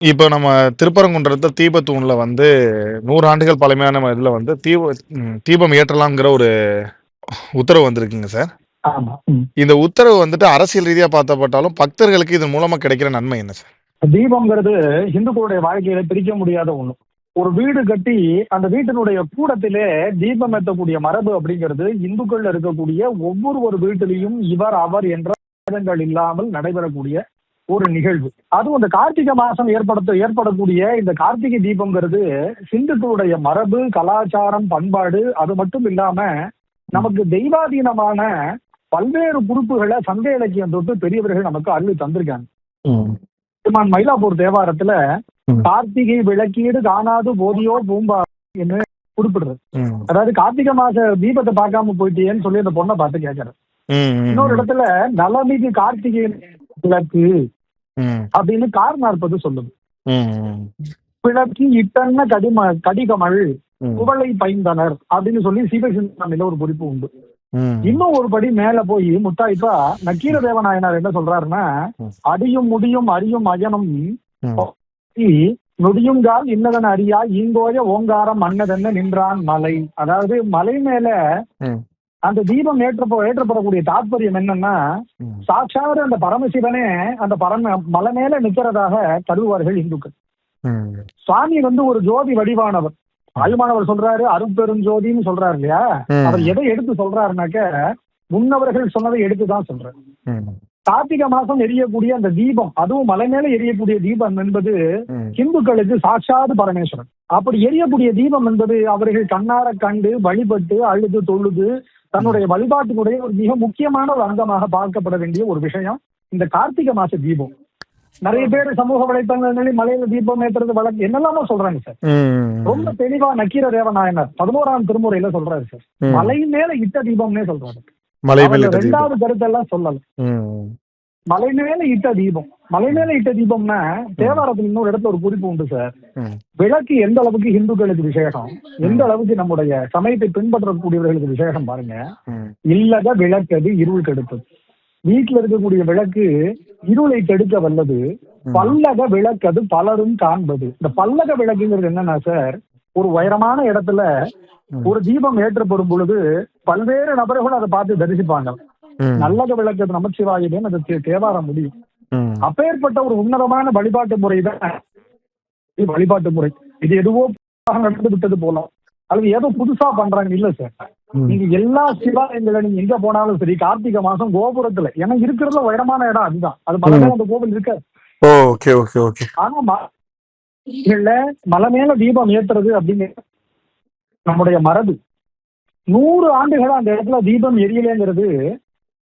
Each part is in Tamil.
இப்போ நம்ம திருப்பரங்குன்றத்துல தீபத்தூண்ல வந்து 100 ஆண்டுகள் பழமையான இதுல வந்து தீப தீபம் ஏற்றலாம்ங்கிற ஒரு உத்தரவு வந்திருக்குங்க சார். இந்த உத்தரவு வந்துட்டு அரசியல் ரீதியா பார்த்தப்பட்டாலும், பக்தர்களுக்கு இதன் மூலமா கிடைக்கிற நன்மை என்ன சார்? தீபம்ங்கிறது இந்துக்களுடைய வாழ்க்கையில பிரிக்க முடியாத ஒண்ணு. ஒரு வீடு கட்டி அந்த வீட்டினுடைய கூடத்திலே தீபம் ஏற்றக்கூடிய மரபு அப்படிங்கிறது இந்துக்கள்ல இருக்கக்கூடிய ஒவ்வொரு ஒரு வீட்டிலையும் இவர் அவர் என்ற இல்லாமல் நடைபெறக்கூடிய ஒரு நிகழ்வு. அதுவும் இந்த கார்த்திகை மாசம் ஏற்படுத்த ஏற்படக்கூடிய இந்த கார்த்திகை தீபம்ங்கிறது சிந்துக்களுடைய மரபு, கலாச்சாரம், பண்பாடு அது மட்டும் இல்லாம நமக்கு தெய்வாதீனமான பல்வேறு குறிப்புகளை சங்க இலக்கியம் தொட்டு பெரியவர்கள் நமக்கு அருளி தந்திருக்காங்க. பெருமான் மயிலாப்பூர் தேவாரத்துல. கார்த்திகை விளக்கீடு காணாது போதியோ பூம்பா என்று குறிப்பிடுறது. அதாவது கார்த்திகை மாச தீபத்தை பார்க்காம போயிட்டியேன்னு சொல்லி அந்த பொண்ணை பார்த்து கேட்கறது ம், இன்னொரு இடத்துல நலமிகு கார்த்திகை விளக்கு அப்படின்னு கார் நாற்பது சொல்லுது விளக்கி இட்டன்ன கடிம கடிகமல் குவளை பைந்தனர் அப்படின்னு சொல்லி சிவசிந்தாமில ஒரு குறிப்பு உண்டு. இன்னும் ஒரு படி மேல போய் முத்தாய்ப்பா நக்கீர தேவநாயனார் என்ன சொல்றாருன்னா. அடியும் முடியும் அறியும் அயனும். நொடியுங்கால் இன்னதன் அறியா ஈங்கோய ஓங்காரம் மன்னதென்ன நின்றான் மலை அதாவது மலை மேல. அந்த தீபம் ஏற்ற ஏற்றப்படக்கூடிய தாற்பயம் என்னன்னா. சாட்சாத் அந்த பரமசிவனே அந்த பரம மலை மேல நிக்கிறதாக கருதுவார்கள் இந்துக்கள். சுவாமி வந்து ஒரு ஜோதி வடிவானவர் ஆயுமானவர் சொல்றாரு அருட்பெருஞ்சோதின்னு சொல்றாரு இல்லையா. அவர் எதை எடுத்து சொல்றாருனாக்க முன்னவர்கள் சொன்னதை எடுத்துதான் சொல்றாரு. கார்த்திகை மாசம் எரியக்கூடிய அந்த தீபம் அதுவும் மலை மேல எரியக்கூடிய தீபம் என்பது. இந்துக்களுக்கு சாட்சாது பரமேஸ்வரன் அப்படி எரியக்கூடிய தீபம் என்பது அவர்கள் கண்ணார கண்டு வழிபட்டு அழுது தொழுது தன்னுடைய வழிபாட்டினுடைய ஒரு மிக முக்கியமான ஒரு அங்கமாக பார்க்கப்பட வேண்டிய ஒரு விஷயம் இந்த கார்த்திகை மாச தீபம் நிறைய பேர் சமூக வலைத்தளங்களில் மலையில தீபம் ஏற்றுறது வழக்கு என்னெல்லாமோ சொல்றாங்க சார். ரொம்ப தெளிவா நக்கீர தேவநாயனர் பதினோராம் திருமுறையில சொல்றாரு சார் ம். மலை மேல இட்ட தீபம்னே சொல்றாரு. ரெண்டாவது கருத்தெல்லாம் சொல்லல. மலை மேல இட்ட தீபம். மலை மேல இட்ட தீபம்னா தேவாரத்தில் இன்னொரு இடத்துல ஒரு குறிப்பு உண்டு சார். விளக்கு எந்த அளவுக்கு இந்துக்களுக்கு விசேஷம்? எந்த அளவுக்கு நம்முடைய சமயத்தை பின்பற்றக்கூடியவர்களுக்கு விசேஷம் பாருங்க. இல்லத விளக்கது இருள் கெடுத்தது. வீட்டுல இருக்கக்கூடிய விளக்கு இருளை கெடுக்க வல்லது. பல்லக விளக்கது பலரும் காண்பது. இந்த பல்லக விளக்குங்கிறது என்னன்னா சார் ஒரு உயரமான இடத்துல. ஒரு தீபம் ஏற்றப்படும் பொழுது பல்வேறு நபர்கள் அதை பார்த்து தரிசிப்பாங்க. ம். நல்லக விளக்கது நமச்சிவாயுடன் அது தே- தேவாரம் முடியும். அப்பேற்பட்ட ஒரு உன்னதமான வழிபாட்டு முறை தான் வழிபாட்டு முறை. இது எதுவோ நடந்து விட்டது போல. அல்லது ஏதோ புதுசா பண்றாங்க. இல்ல சார். நீங்க எல்லா சிவாலயங்களை நீங்க எங்க போனாலும் சரி கார்த்திகை மாசம் கோபுரத்துல. ஏன்னா இருக்கிறதுல உயரமான இடம் அதுதான். அது மலை அந்த கோவில் இருக்க. ஓ ஓகே ஓகே ஓகே. ஆனா இல்ல மலை மேல தீபம் ஏத்துறது அப்படின்னு நம்முடைய மரபு. நூறு ஆண்டுகளா அந்த இடத்துல தீபம் எரியலைங்கிறது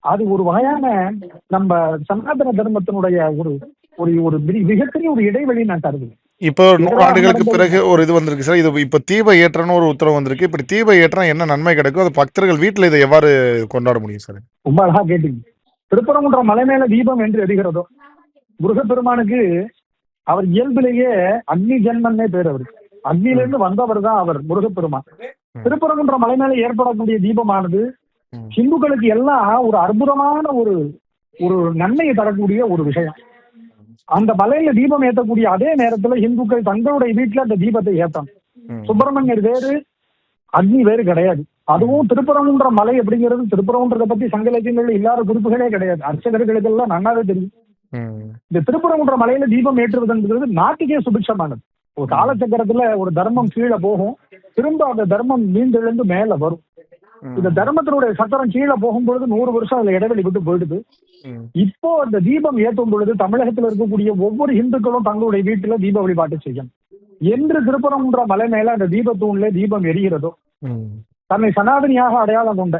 அது ஒரு வகையான நம்ம சனாதன தர்மத்தினுடைய ஒரு ஒரு ஒரு மிக- மிகப்பெரிய ஒரு இடைவெளி நான் கருதுவேன் இப்போ நூறு இதெல்லாம் ஆண்டுகளுக்கு நடந்தது. பிறகு ஒரு இது வந்திருக்கு சார். இது இப்போ தீப ஏற்றன்னு ஒரு உத்தரவு வந்திருக்கு. இப்படி தீப ஏற்றம் என்ன நன்மை கிடைக்கும்? அது பக்தர்கள் வீட்டில் இதை எவ்வாறு கொண்டாட முடியும் சார்? ரொம்ப அழகா கேட்டீங்க. திருப்பரங்குன்றம் மலை மேல தீபம் என்று எரிகிறதோ முருகப்பெருமானுக்கு அவர் இயல்பிலேயே அக்னி ஜென்மன்னே பேர் அவருக்கு அக்னியிலிருந்து வந்தவர் தான் அவர் முருகப்பெருமான். திருப்பரங்குன்றம் மலை மேல ஏற்படக்கூடிய தீபமானது. ஹிந்துக்களுக்கு எல்லாம் ஒரு அற்புதமான ஒரு ஒரு நன்மையை தரக்கூடிய ஒரு விஷயம். அந்த மலையில தீபம் ஏற்றக்கூடிய அதே நேரத்துல இந்துக்கள் தங்களுடைய வீட்டுல அந்த தீபத்தை ஏத்தணும். ம். சுப்பிரமணியர் வேறு அக்னி வேறு கிடையாது. அதுவும் திருப்பரங்குன்ற மலை அப்படிங்கிறது திருப்பரங்குன்றதை பத்தி சங்க இலக்கியங்கள்ல இல்லாத குறிப்புகளே கிடையாது. அர்ச்சகர்களுக்கு எல்லாம் நன்னாவே தெரியும். இந்த திருப்பரங்குன்ற மலையில தீபம் ஏற்றுவதுங்கிறது நாட்டுக்கே சுபிட்சமானது. ஒரு காலச்சக்கரத்துல ஒரு தர்மம் கீழே போகும். திரும்ப அந்த தர்மம் மீண்டெழுந்து மேல வரும். இந்த தர்மத்தினுடைய சக்கரம் கீழே போகும்பொழுது நூறு வருஷம் அதுல இடைவெளி விட்டு போயிடுது. இப்போ அந்த தீபம் ஏற்றும் பொழுது தமிழகத்துல இருக்கக்கூடிய ஒவ்வொரு இந்துக்களும் தங்களுடைய வீட்டுல தீப வழிபாட்டு செய்யணும் என்று திருப்பரங்குன்ற மலை மேல அந்த தீபத்தூண்ல தீபம் எரிகிறதோ. தன்னை சனாதனியாக அடையாளம் கொண்ட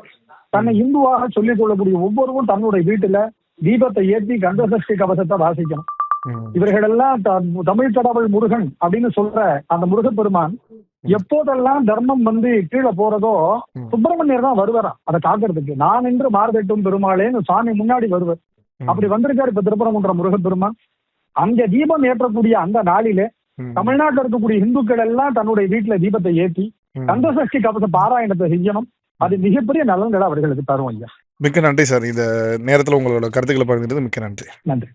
தன்னை இந்துவாக சொல்லிக் கொள்ளக்கூடிய ஒவ்வொருவரும் தன்னுடைய வீட்டுல தீபத்தை ஏற்றி கந்தசஷ்டி கவசத்தை வாசிக்கணும். இவர்களெல்லாம் தமிழ் கடவுள் முருகன் அப்படின்னு சொல்ற அந்த முருகப்பெருமான் எப்போதெல்லாம் தர்மம் வந்து கீழே போறதோ. சுப்பிரமணியர் தான் வருவாராம் அதை காக்கிறதுக்கு. நான் என்று மார்தட்டும் பெருமாளேன்னு சாமி முன்னாடி வருவார். அப்படி வந்திருக்காரு இப்ப திருப்பரங்குன்ற முருகப்பெருமான் அங்க தீபம் ஏற்றக்கூடிய அந்த நாளிலே. தமிழ்நாட்டில் இருக்கக்கூடிய இந்துக்கள் எல்லாம் தன்னுடைய வீட்டுல தீபத்தை ஏற்றி. கந்தசஷ்டி கவச பாராயணத்தை செய்யணும் அது மிகப்பெரிய நலன்களை அவர்களுக்கு தரும் ஐயா. மிக்க நன்றி சார். இந்த நேரத்தில் உங்களோட கருத்துக்களை பகிர்ந்தது மிக்க நன்றி. நன்றி.